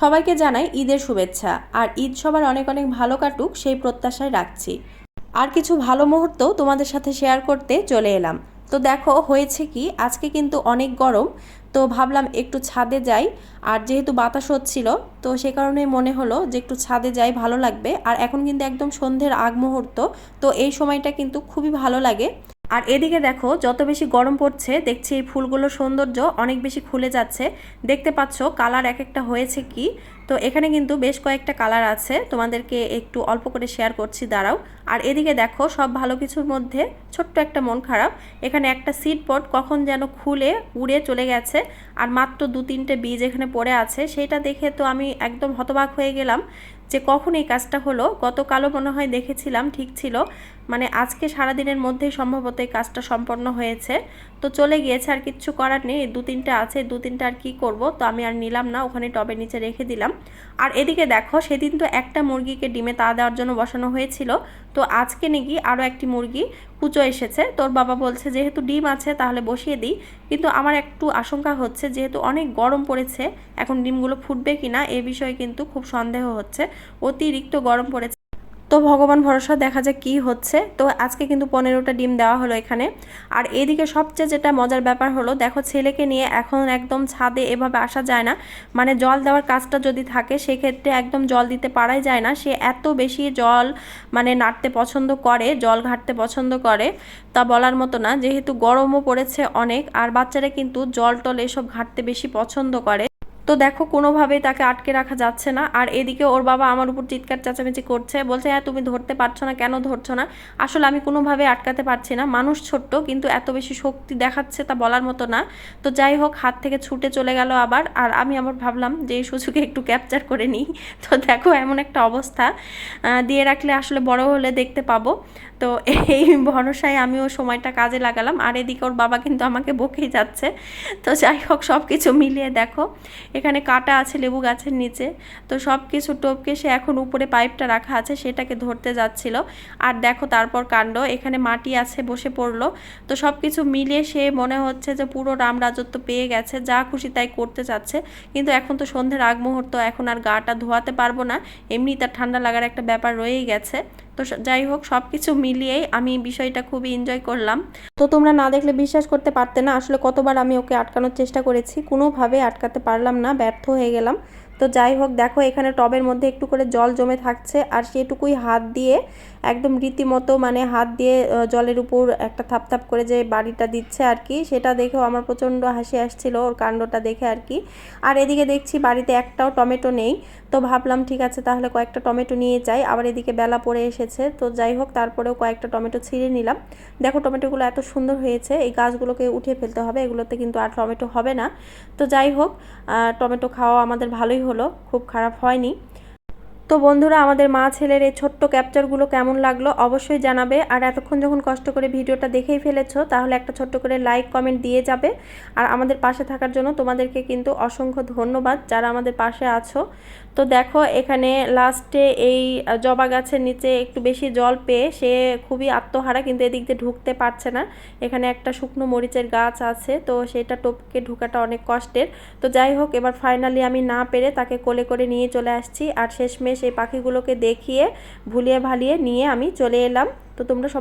সবাইকে জানাই ঈদের শুভেচ্ছা। আর ঈদ সবার অনেক অনেক ভালো কাটুক, সেই প্রত্যাশায় রাখছি। আর কিছু ভালো মুহূর্ত তোমাদের সাথে শেয়ার করতে চলে এলাম। তো দেখো, হয়েছে কি, আজকে কিন্তু অনেক গরম, তো ভাবলাম একটু ছাদে যাই। আর যেহেতু বাতাস হচ্ছিল, তো সে কারণে মনে হলো যে একটু ছাদে যাই, ভালো লাগবে। আর এখন কিন্তু একদম সন্ধ্যের আগ মুহূর্ত তো এই সময়টা কিন্তু খুবই ভালো লাগে। আর এদিকে দেখো, যত বেশি গরম পড়ছে, দেখছি এই ফুলগুলোর সৌন্দর্য অনেক বেশি খুলে যাচ্ছে। দেখতে পাচ্ছ কালার এক একটা হয়েছে কি? তো এখানে কিন্তু বেশ কয়েকটা কালার আছে, তোমাদেরকে একটু অল্প করে শেয়ার করছি, দাঁড়াও। আর এদিকে দেখো, সব ভালো কিছুর মধ্যে ছোট্ট একটা মন খারাপ। এখানে একটা সিট পট কখন যেন খুলে উড়ে চলে গেছে, আর মাত্র দু তিনটে বীজ এখানে পড়ে আছে। সেটা দেখে তো আমি একদম হতবাক হয়ে গেলাম যে কখন এই কাজটা হলো। গতকালও মনে হয় দেখেছিলাম, ঠিক ছিল। মানে আজকে সারাদিনের মধ্যেই সম্ভবত এই কাজটা সম্পন্ন হয়েছে। তো চলে গিয়েছে, আর কিচ্ছু করার নেই। দু তিনটা আছে, দু তিনটা আর কি করব? তো আমি আর নিলাম না, ওখানে টবের নিচে রেখে দিলাম। আর এদিকে দেখো, সেদিন তো একটা মুরগিকে ডিমে তা দেওয়ার জন্য বসানো হয়েছিল। তো আজকে নাকি আরও একটি মুরগি কুচো এসেছে। তোর বাবা বলছে, যেহেতু ডিম আছে, তাহলে বসিয়ে দিই। কিন্তু আমার একটু আশঙ্কা হচ্ছে, যেহেতু অনেক গরম পড়েছে, এখন ডিমগুলো ফুটবে কি না এ বিষয়ে কিন্তু খুব সন্দেহ হচ্ছে। অতিরিক্ত গরম পড়েছে। তো ভগবান ভরসা দেখা যাক কী হচ্ছে। তো আজকে কিন্তু পনেরোটা ডিম দেওয়া হলো এখানে। আর এদিকে সবচেয়ে যেটা মজার ব্যাপার হলো, দেখো ছেলেকে নিয়ে এখন একদম ছাদে এভাবে আসা যায় না। মানে জল দেওয়ার কাজটা যদি থাকে, সেক্ষেত্রে একদম জল দিতে পারাই যায় না। সে এত বেশি জল মানে নাড়তে পছন্দ করে, জল ঘাটতে পছন্দ করে, তা বলার মতো না। যেহেতু গরমও পড়েছে অনেক, আর বাচ্চারা কিন্তু জল টল এসব ঘাটতে বেশি পছন্দ করে। তো দেখো, কোনোভাবেই তাকে আটকে রাখা যাচ্ছে না। আর এদিকে ওর বাবা আমার উপর চিৎকার, চেঁচামেচি করছে, বলছে হ্যাঁ তুমি ধরতে পারছ না, কেন ধরছো না? আসলে আমি কোনোভাবে আটকাতে পারছি না। মানুষ ছোট্ট, কিন্তু এত বেশি শক্তি দেখাচ্ছে তা বলার মতো না। তো যাই হোক, হাত থেকে ছুটে চলে গেল আবার। আর আমি আবার ভাবলাম যে এই সুযোগে একটু ক্যাপচার করে নিই। তো দেখো, এমন একটা অবস্থা। দিয়ে রাখলে আসলে বড় হলে দেখতে পাবো। তো এই ভরসায় আমিও সময়টা কাজে লাগালাম। আর এদিকে ওর বাবা কিন্তু আমাকে বকেই যাচ্ছে। তো যাই হোক সব কিছু মিলিয়ে দেখো এখানে কাটা আছে, লেবু গাছের নিচে। তো সব কিছু টপকে সে এখন উপরে পাইপটা রাখা আছে, সেটাকে ধরতে যাচ্ছিল। আর দেখো তারপর কাণ্ড, এখানে মাটি আছে, বসে পড়ল। তো সব কিছু মিলিয়ে সে মনে হচ্ছে যে পুরো রাম রাজত্ব পেয়ে গেছে, যা খুশি তাই করতে চাচ্ছে। কিন্তু এখন তো সন্ধ্যের আগ মুহূর্ত এখন আর গাটা ধোয়াতে পারব না। এমনি তার ঠান্ডা লাগার একটা ব্যাপার রয়েই গেছে। তো যাই হোক সব কিছু মিলিয়েই আমি বিষয়টা খুবই এনজয় করলাম। তো তোমরা না দেখলে বিশ্বাস করতে পারতে না, আসলে কতবার আমি ওকে আটকানোর চেষ্টা করেছি কোনোভাবে আটকাতে পারলাম না, ব্যর্থ হয়ে গেলাম। তো যাই হোক, দেখো এখানে টবের মধ্যে একটু করে জল জমে থাকছে আর সেটুকুই হাত দিয়ে একদম রীতিমতো মানে হাত দিয়ে জলের উপর একটা থাপ থাপ করে যে বাড়িটা দিচ্ছে আর কি, সেটা দেখেও আমার প্রচণ্ড হাসি আসছিল ওর কাণ্ডটা দেখে আর কি। আর এদিকে দেখছি বাড়িতে একটাও টমেটো নেই, তো ভাবলাম ঠিক আছে তাহলে কয়েকটা টমেটো নিয়ে যাই, আবার এদিকে বেলা পড়ে এসেছে, তো যাই হোক তারপরেও কয়েকটা টমেটো ছিঁড়ে নিলাম। দেখো টমেটোগুলো এত সুন্দর হয়েছে, এই গাছগুলোকে উঠিয়ে ফেলতে হবে, এগুলোতে কিন্তু আর টমেটো হবে না। তো যাই হোক টমেটো খাওয়া আমাদের ভালোই হলো খুব খারাপ হয়নি। তো বন্ধুরা, আমাদের মা ছেলের এই ছোট্ট ক্যাপচারগুলো কেমন লাগল অবশ্যই জানাবে। আর এতক্ষণ যখন কষ্ট করে ভিডিওটা দেখেই ফেলেছো, তাহলে একটা ছোট্ট করে লাইক কমেন্ট দিয়ে যাবে। আর আমাদের পাশে থাকার জন্য তোমাদেরকে কিন্তু অসংখ্য ধন্যবাদ যারা আমাদের পাশে আছো। তো দেখো, এখানে লাস্টে এই জবা গাছের নিচে একটু বেশি জল পেয়ে সে খুবই আত্মহারা, কিন্তু এদিক দিয়ে ঢুকতে পারছে না। এখানে একটা শুকনো মরিচের গাছ আছে, তো সেটা টপকে ঢুকাটা অনেক কষ্টের। তো যাই হোক, এবার ফাইনালি আমি না পেরে তাকে কোলে করে নিয়ে চলে আসছি। আর শেষমেশ এই পাখিগুলোকে দেখিয়ে ভুলিয়ে ভালিয়ে নিয়ে আমি চলে এলাম। তো তোমরা সব